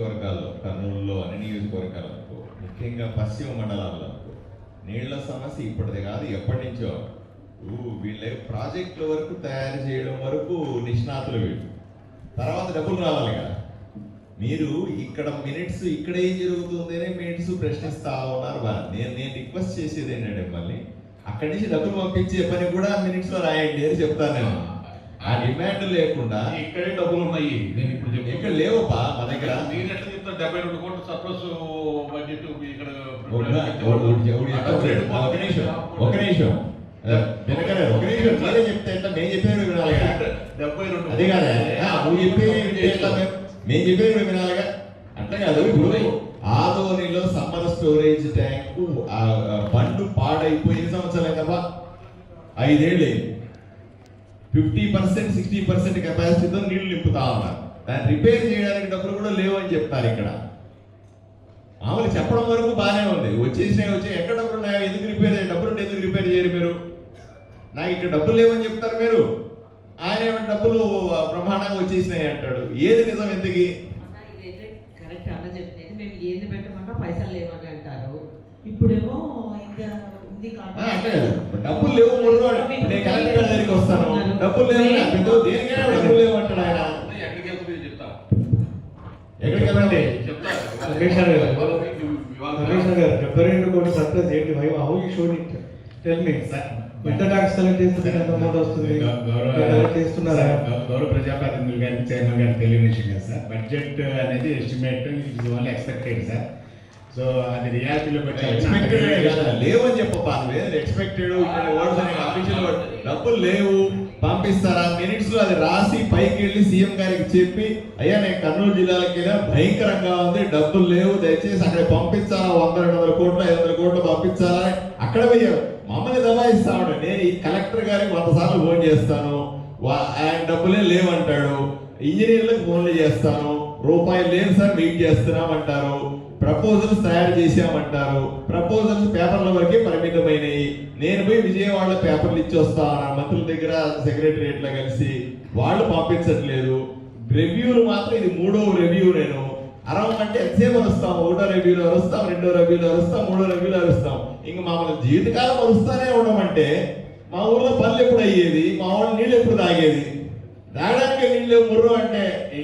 నియోజకవర్గాల్లో కర్నూలులో అన్ని నియోజకవర్గాలకు ముఖ్యంగా పశ్చిమ మండలాల్లో నీళ్ళ సమస్య ఇప్పటిది కాదు ఎప్పటి నుంచో. వీళ్ళే వీళ్ళ ప్రాజెక్టుల వరకు తయారు చేయడం వరకు నిష్ణాతులు వీళ్ళు. తర్వాత డబ్బులు రావాలి కదా. మీరు ఇక్కడ మినిట్స్ ఇక్కడ ఏం జరుగుతుంది అనే మినిట్స్ ప్రశ్నిస్తా ఉన్నారు బాగా. నేను నేను రిక్వెస్ట్ చేసేది ఏంటంటే మళ్ళీ అక్కడి నుంచి డబ్బులు పంపించే పని కూడా మినిట్స్లో రాయండి అని చెప్తాను నేను. ఆ డిమాండ్ లేకుండా ఇక్కడే డబ్బులు ఉన్నాయి నేను ఇప్పుడు చెప్తున్నా. ఇక్కడ లేవుపా మా దగ్గర. మీరు ఎట్లా చెప్తారు? డెబ్బై రెండు కోట్ల సర్ప్లస్ బడ్జెట్ ఇక్కడ ఒక- నిమిషం. ఒక నిమిషం. ఒక నిమిషం. మీరే చెప్తే కదా. డెబ్బై రెండు అదే కాదా. నువ్వు చెప్పేది మేము మేము చెప్పేది మేము వినాలిగా అట్లా కాదు. ఇప్పుడు ఆదోనిలో సమ్మర్ స్టోరేజ్ ట్యాంక్ బండు పాడైపోయి ఎన్ని సంవత్సరాలు కదా ఐదేళ్ళు ఫిఫ్టీ పర్సెంట్ సిక్స్టీ పర్సెంట్ కెపాసిటీతో నీళ్ళు నింపుతా ఉన్నారు. దాన్ని రిపేర్ చేయడానికి డబ్బులు కూడా లేవు అని చెప్తారు ఇక్కడ. మామూలు చెప్పడం వరకు బాగానే ఉంది. వచ్చేసినాయి వచ్చి ఎక్కడ డబ్బులు ఉన్నాయో ఎందుకు రిపేర్ డబ్బులు ఉంటే ఎందుకు రిపేర్ చేయరు మీరు? నాకు ఇక్కడ డబ్బులు లేవని చెప్తారు మీరు. ఆయన ఏమో డబ్బులు బ్రహ్మాండంగా వచ్చేసినాయి అంటాడు. ఏది నిజం ఎందుకు అన్నా, ఇదైతే కరెక్ట్ అన్న చెప్పినది మేము ఏది పెట్టమన్నా పైసలు లేవని అంటారు. ఇప్పుడేమో ఇంకా డబ్బులు లేవు అని. నేను కలెక్టర్ దగ్గరికి వస్తాను. డబ్బులు లేవు అతనితో దేనికైనా డబ్బులు లేవు అంటాడు ఆయన. ఎక్కడికి వెళ్తుంది చెప్తా. ఎక్కడికి వెళ్ళండి? చెప్తా. గారు. రమేష్ గారు డెబ్బై రెండు కోట్ల సర్ప్లస్ ఏంటి భయ? How you should it tell me ఎంత ట్యాక్స్ కలెక్ట్ చేస్తే మీకు ఎంత అమౌంట్ వస్తుంది? గౌరవ కలెక్ట్ చేస్తున్నారా? గౌ- గౌరవ ప్రజాప్రతినిధులు గారిని చైర్మన్ గారికి తెలియని విషయం కదా సార్. బడ్జెట్ అనేది ఎస్టిమేట్ ఇది ఓన్లీ ఎక్స్పెక్టెడ్ సార్. సో అది రియాలిటీలో ఎక్స్పెక్టెడ్ లేవని నువ్వేది ఎక్స్పెక్టెడ్ ఇక్కడ అనే అఫీషియల్ డబ్బులు లేవు పంపిస్తారా? మినిట్స్లో అది రాసి పైకి వెళ్ళి సీఎం గారికి చెప్పి అయ్యా నేను కర్నూలు జిల్లాలకి భయంకరంగా ఉంది డబ్బులు లేవు దయచేసి అక్కడ పంపించాలా వంద రెండు వందల కోట్లు ఐదు వందల కోట్లు పంపించాలా అక్కడ పోయి మమ్మల్ని దబాయిస్తా ఉంటాడు నేను ఈ కలెక్టర్ గారికి వంద సార్లు ఫోన్ చేస్తాను. వా- ఆయన డబ్బులే లేవంటాడు. ఇంజనీర్లకు ఫోన్లు చేస్తాను. రూపాయలు లేదు సార్ వెయిట్ చేస్తున్నాం అంటారు ప్రపోజల్స్ తయారు చేసామంటారు ప్రపోజల్స్ పేపర్ల వరకే పరిమితమైనవి నేను పోయి విజయవాడలో పేపర్లు ఇచ్చి వస్తా మంత్రుల దగ్గర సెక్రటరియట్లో కలిసి వాళ్ళు పంపించట్లేదు. రివ్యూలు మాత్రం ఇది మూడో రివ్యూ నేను. అరవమంటే ఎంతసేపు అరుస్తాం? ఒకటో రివ్యూలో అరుస్తాం? రెండో రివ్యూలో అరుస్తాం? మూడో రివ్యూలో అరుస్తాం? ఇంక మామూలు జీవితకాలం అరుస్తానే ఉండమంటే మా ఊర్లో పనులు ఎప్పుడు అయ్యేది? మా ఊళ్ళో నీళ్ళు ఎప్పుడు తాగేది? తాగడానికి నీళ్ళు ముర్రు అంటే